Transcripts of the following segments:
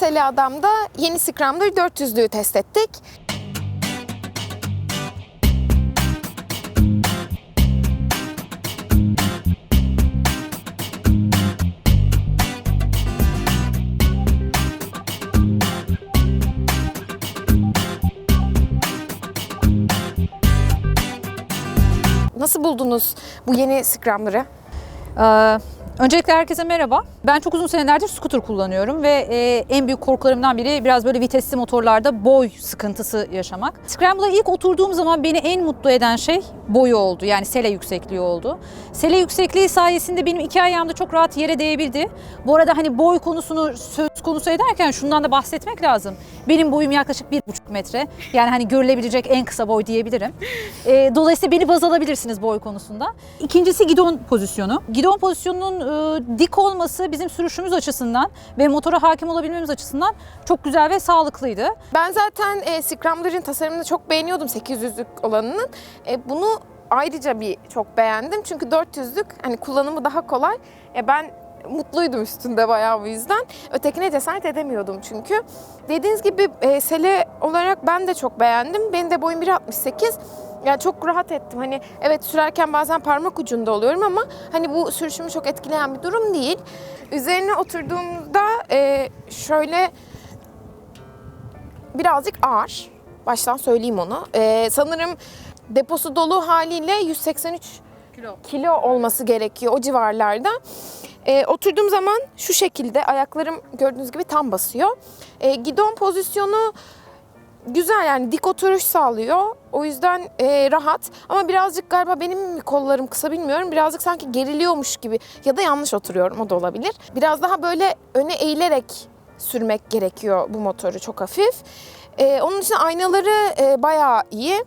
Seli Adam'da yeni Scrambler 400'lüğü test ettik. Nasıl buldunuz bu yeni Scrambler'ı? Ee, Öncelikle herkese merhaba. Ben çok uzun senelerdir scooter kullanıyorum ve e, en büyük korkularımdan biri biraz böyle vitesli motorlarda boy sıkıntısı yaşamak. Scramble'a ilk oturduğum zaman beni en mutlu eden şey boyu oldu. Yani sele yüksekliği oldu. Sele yüksekliği sayesinde benim iki ayağım da çok rahat yere değebildi. Bu arada hani boy konusunu söz konusu ederken şundan da bahsetmek lazım. Benim boyum yaklaşık bir buçuk metre. Yani hani görülebilecek en kısa boy diyebilirim. E, dolayısıyla beni baz alabilirsiniz boy konusunda. İkincisi gidon pozisyonu. Gidon pozisyonunun e, dik olması bizim sürüşümüz açısından ve motora hakim olabilmemiz açısından çok güzel ve sağlıklıydı. Ben zaten e, Scrambler'ın tasarımını çok beğeniyordum 800'lük olanının. E, bunu ayrıca bir çok beğendim. Çünkü 400'lük hani kullanımı daha kolay. E, ben mutluydum üstünde bayağı bu yüzden. Ötekine cesaret edemiyordum çünkü. Dediğiniz gibi e, sele olarak ben de çok beğendim. Benim de boyum 1.68. Yani çok rahat ettim. Hani evet sürerken bazen parmak ucunda oluyorum ama hani bu sürüşümü çok etkileyen bir durum değil. Üzerine oturduğumda e, şöyle birazcık ağır. Baştan söyleyeyim onu. Ee, sanırım deposu dolu haliyle 183 Kilo. kilo olması gerekiyor o civarlarda. Ee, oturduğum zaman şu şekilde ayaklarım gördüğünüz gibi tam basıyor. Ee, gidon pozisyonu güzel yani dik oturuş sağlıyor. O yüzden e, rahat ama birazcık galiba benim mi kollarım kısa bilmiyorum. Birazcık sanki geriliyormuş gibi ya da yanlış oturuyorum o da olabilir. Biraz daha böyle öne eğilerek sürmek gerekiyor bu motoru çok hafif. Ee, onun için aynaları e, bayağı iyi.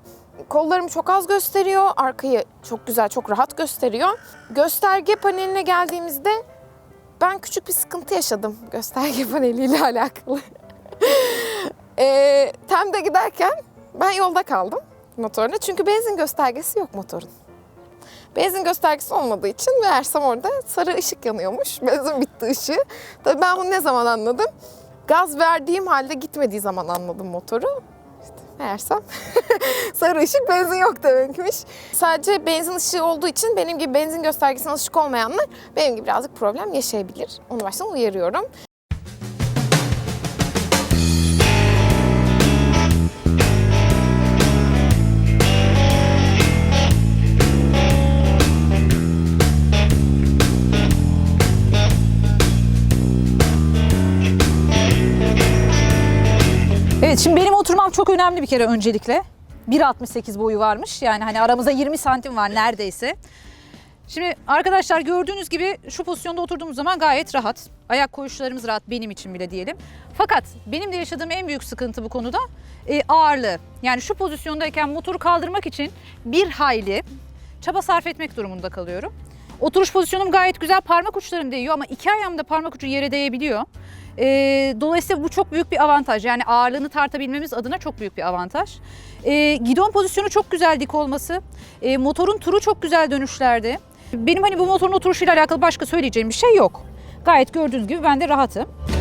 Kollarımı çok az gösteriyor. Arkayı çok güzel, çok rahat gösteriyor. Gösterge paneline geldiğimizde ben küçük bir sıkıntı yaşadım gösterge paneliyle alakalı. E, Tem'de giderken ben yolda kaldım motorla. Çünkü benzin göstergesi yok motorun. Benzin göstergesi olmadığı için meğersem orada sarı ışık yanıyormuş. Benzin bitti ışığı. Tabii ben bunu ne zaman anladım? Gaz verdiğim halde gitmediği zaman anladım motoru. İşte meğersem sarı ışık benzin yok demekmiş. Sadece benzin ışığı olduğu için benim gibi benzin göstergesine alışık olmayanlar benim gibi birazcık problem yaşayabilir. Onu baştan uyarıyorum. Şimdi benim oturmam çok önemli bir kere öncelikle. 1.68 boyu varmış. Yani hani aramızda 20 santim var neredeyse. Şimdi arkadaşlar gördüğünüz gibi şu pozisyonda oturduğumuz zaman gayet rahat. Ayak koyuşlarımız rahat benim için bile diyelim. Fakat benim de yaşadığım en büyük sıkıntı bu konuda e, ağırlığı. Yani şu pozisyondayken motoru kaldırmak için bir hayli çaba sarf etmek durumunda kalıyorum. Oturuş pozisyonum gayet güzel. Parmak uçlarım değiyor ama iki ayağımda parmak ucu yere değebiliyor. E, dolayısıyla bu çok büyük bir avantaj. Yani ağırlığını tartabilmemiz adına çok büyük bir avantaj. E, gidon pozisyonu çok güzel dik olması. E, motorun turu çok güzel dönüşlerde. Benim hani bu motorun oturuşuyla alakalı başka söyleyeceğim bir şey yok. Gayet gördüğünüz gibi ben de rahatım.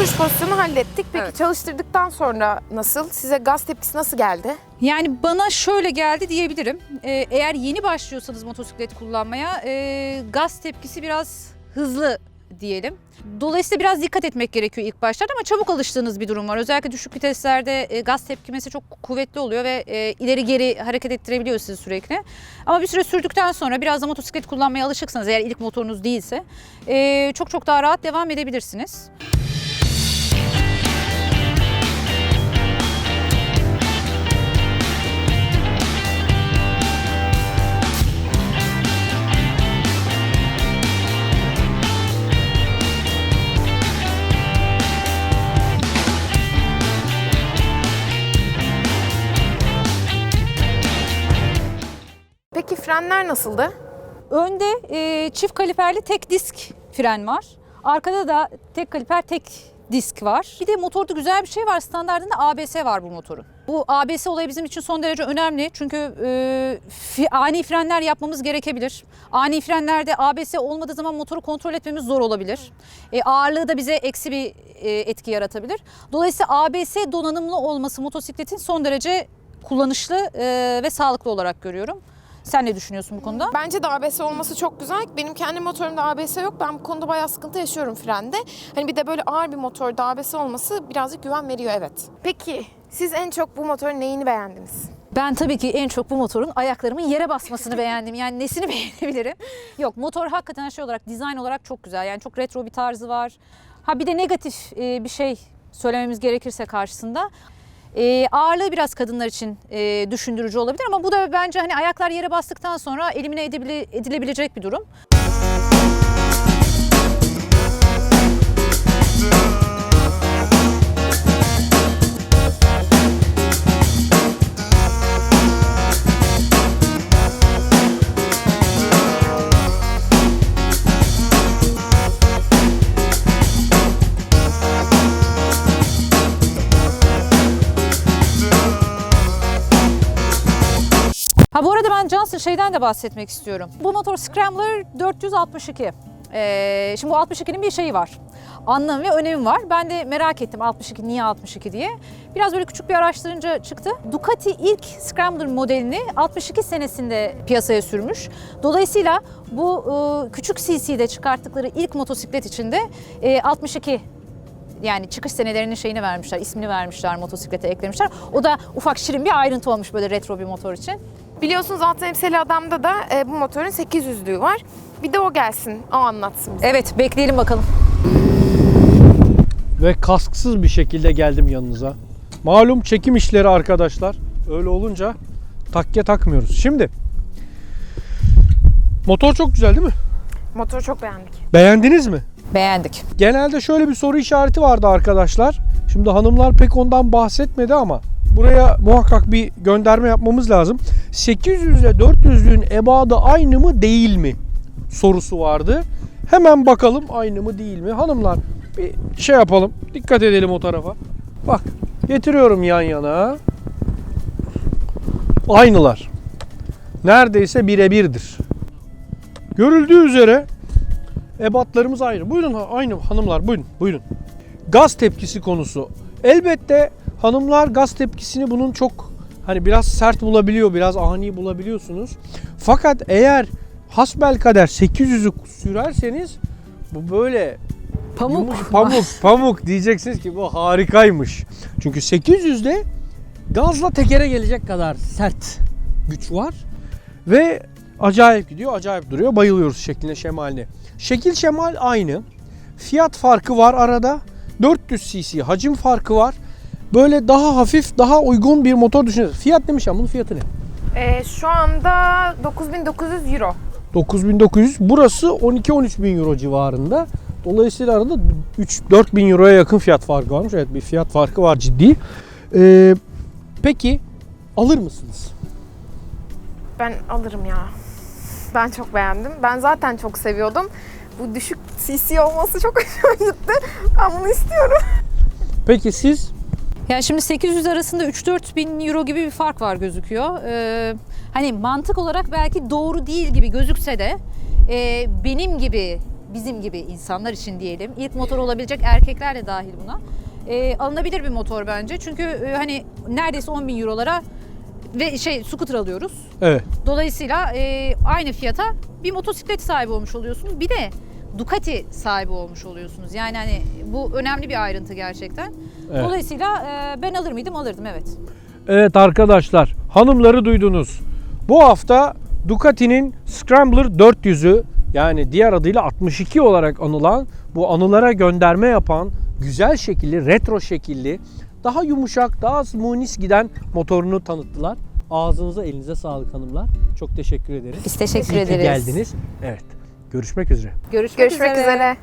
Oturuş pozisyonu hallettik. Peki Evet. çalıştırdıktan sonra nasıl? Size gaz tepkisi nasıl geldi? Yani bana şöyle geldi diyebilirim. Ee, eğer yeni başlıyorsanız motosiklet kullanmaya e, gaz tepkisi biraz hızlı diyelim. Dolayısıyla biraz dikkat etmek gerekiyor ilk başlarda ama çabuk alıştığınız bir durum var. Özellikle düşük viteslerde e, gaz tepkimesi çok kuvvetli oluyor ve e, ileri geri hareket ettirebiliyor sizi sürekli. Ama bir süre sürdükten sonra biraz da motosiklet kullanmaya alışıksanız eğer ilk motorunuz değilse e, çok çok daha rahat devam edebilirsiniz. Frenler nasıldı? Önde e, çift kaliperli tek disk fren var. Arkada da tek kaliper tek disk var. Bir de motorda güzel bir şey var. Standartında ABS var bu motorun. Bu ABS olayı bizim için son derece önemli. Çünkü e, ani frenler yapmamız gerekebilir. Ani frenlerde ABS olmadığı zaman motoru kontrol etmemiz zor olabilir. E, ağırlığı da bize eksi bir e, etki yaratabilir. Dolayısıyla ABS donanımlı olması motosikletin son derece kullanışlı e, ve sağlıklı olarak görüyorum. Sen ne düşünüyorsun bu konuda? Bence de ABS olması çok güzel. Benim kendi motorumda ABS yok. Ben bu konuda bayağı sıkıntı yaşıyorum frende. Hani bir de böyle ağır bir motorda ABS olması birazcık güven veriyor evet. Peki siz en çok bu motorun neyini beğendiniz? Ben tabii ki en çok bu motorun ayaklarımın yere basmasını beğendim. Yani nesini beğenebilirim? Yok motor hakikaten şey olarak, dizayn olarak çok güzel. Yani çok retro bir tarzı var. Ha bir de negatif e, bir şey söylememiz gerekirse karşısında. E, ağırlığı biraz kadınlar için e, düşündürücü olabilir ama bu da bence hani ayaklar yere bastıktan sonra elimine edibile- edilebilecek bir durum. Johnson şeyden de bahsetmek istiyorum. Bu motor Scrambler 462. Ee, şimdi bu 62'nin bir şeyi var. Anlamı ve önemi var. Ben de merak ettim 62 niye 62 diye. Biraz böyle küçük bir araştırınca çıktı. Ducati ilk Scrambler modelini 62 senesinde piyasaya sürmüş. Dolayısıyla bu e, küçük CC'de çıkarttıkları ilk motosiklet içinde e, 62 yani çıkış senelerinin şeyini vermişler, ismini vermişler, motosiklete eklemişler. O da ufak şirin bir ayrıntı olmuş böyle retro bir motor için. Biliyorsunuz altın elbiseli adamda da e, bu motorun 800'lüğü var. Bir de o gelsin, o anlatsın bize. Evet, bekleyelim bakalım. Ve kasksız bir şekilde geldim yanınıza. Malum çekim işleri arkadaşlar. Öyle olunca takke takmıyoruz. Şimdi motor çok güzel değil mi? Motoru çok beğendik. Beğendiniz mi? Beğendik. Genelde şöyle bir soru işareti vardı arkadaşlar. Şimdi hanımlar pek ondan bahsetmedi ama buraya muhakkak bir gönderme yapmamız lazım. 800 ile 400'lüğün ebadı aynı mı değil mi sorusu vardı. Hemen bakalım aynı mı değil mi? Hanımlar bir şey yapalım. Dikkat edelim o tarafa. Bak getiriyorum yan yana. Aynılar. Neredeyse birebirdir. Görüldüğü üzere ebatlarımız aynı. Buyurun aynı hanımlar buyurun buyurun. Gaz tepkisi konusu. Elbette hanımlar gaz tepkisini bunun çok hani biraz sert bulabiliyor, biraz ani bulabiliyorsunuz. Fakat eğer hasbelkader 800'ü sürerseniz bu böyle Pamuk. Yumuş- pamuk, pamuk diyeceksiniz ki bu harikaymış. Çünkü 800'de gazla tekere gelecek kadar sert güç var. Ve acayip gidiyor, acayip duruyor. Bayılıyoruz şekline, şemaline. Şekil şemal aynı. Fiyat farkı var arada. 400 cc hacim farkı var. Böyle daha hafif, daha uygun bir motor düşünüyoruz. Fiyat demiş ama bunun fiyatı ne? E, şu anda 9900 euro. 9900. Burası 12-13 bin euro civarında. Dolayısıyla arada 3-4 bin euroya yakın fiyat farkı varmış. Evet bir fiyat farkı var ciddi. Ee, peki alır mısınız? Ben alırım ya. Ben çok beğendim. Ben zaten çok seviyordum. Bu düşük CC olması çok hoşuma gitti. Ben bunu istiyorum. Peki siz? Yani şimdi 800 arasında 3-4 bin euro gibi bir fark var gözüküyor. Ee, hani mantık olarak belki doğru değil gibi gözükse de e, benim gibi, bizim gibi insanlar için diyelim ilk motor olabilecek erkekler de dahil buna. e, alınabilir bir motor bence. Çünkü e, hani neredeyse 10 bin eurolara ve şey scooter alıyoruz. Evet. Dolayısıyla e, aynı fiyata bir motosiklet sahibi olmuş oluyorsunuz. Bir de Ducati sahibi olmuş oluyorsunuz. Yani hani bu önemli bir ayrıntı gerçekten. Evet. Dolayısıyla e, ben alır mıydım? Alırdım evet. Evet arkadaşlar hanımları duydunuz. Bu hafta Ducati'nin Scrambler 400'ü yani diğer adıyla 62 olarak anılan bu anılara gönderme yapan güzel şekilli, retro şekilli, daha yumuşak, daha munis giden motorunu tanıttılar. Ağzınıza elinize sağlık hanımlar. Çok teşekkür ederiz. Biz teşekkür İyi ki ederiz. geldiniz. Evet. Görüşmek üzere. Görüşmek, Görüşmek üzere.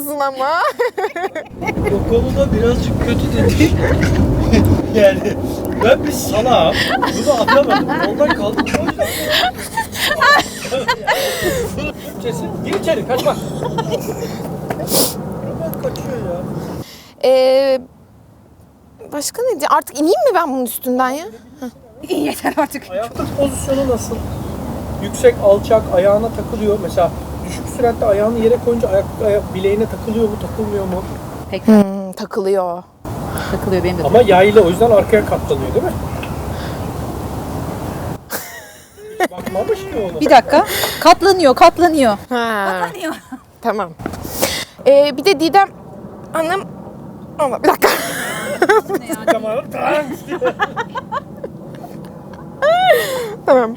Yapıyorsun ama. O konuda birazcık kötü demiş. yani ben bir salağım. Bunu anlamadım. Yoldan kaldım. Türkçesi. Gir içeri kaçma. Hemen kaçıyor ya. Ee, başka ne diyeceğim? Artık ineyim mi ben bunun üstünden ya? Yeter artık. Ayakta pozisyonu nasıl? Yüksek, alçak, ayağına takılıyor. Mesela düşük süratte ayağını yere koyunca ayak, ayak bileğine takılıyor mu, takılmıyor mu? Pek Hmm, takılıyor. takılıyor benim de. Ama yaylı o yüzden arkaya katlanıyor değil mi? Bakmamış ki ona. Bir dakika. Katlanıyor, katlanıyor. Ha, Katlanıyor. tamam. Ee, bir de Didem annem ama bir dakika. Tamam. tamam.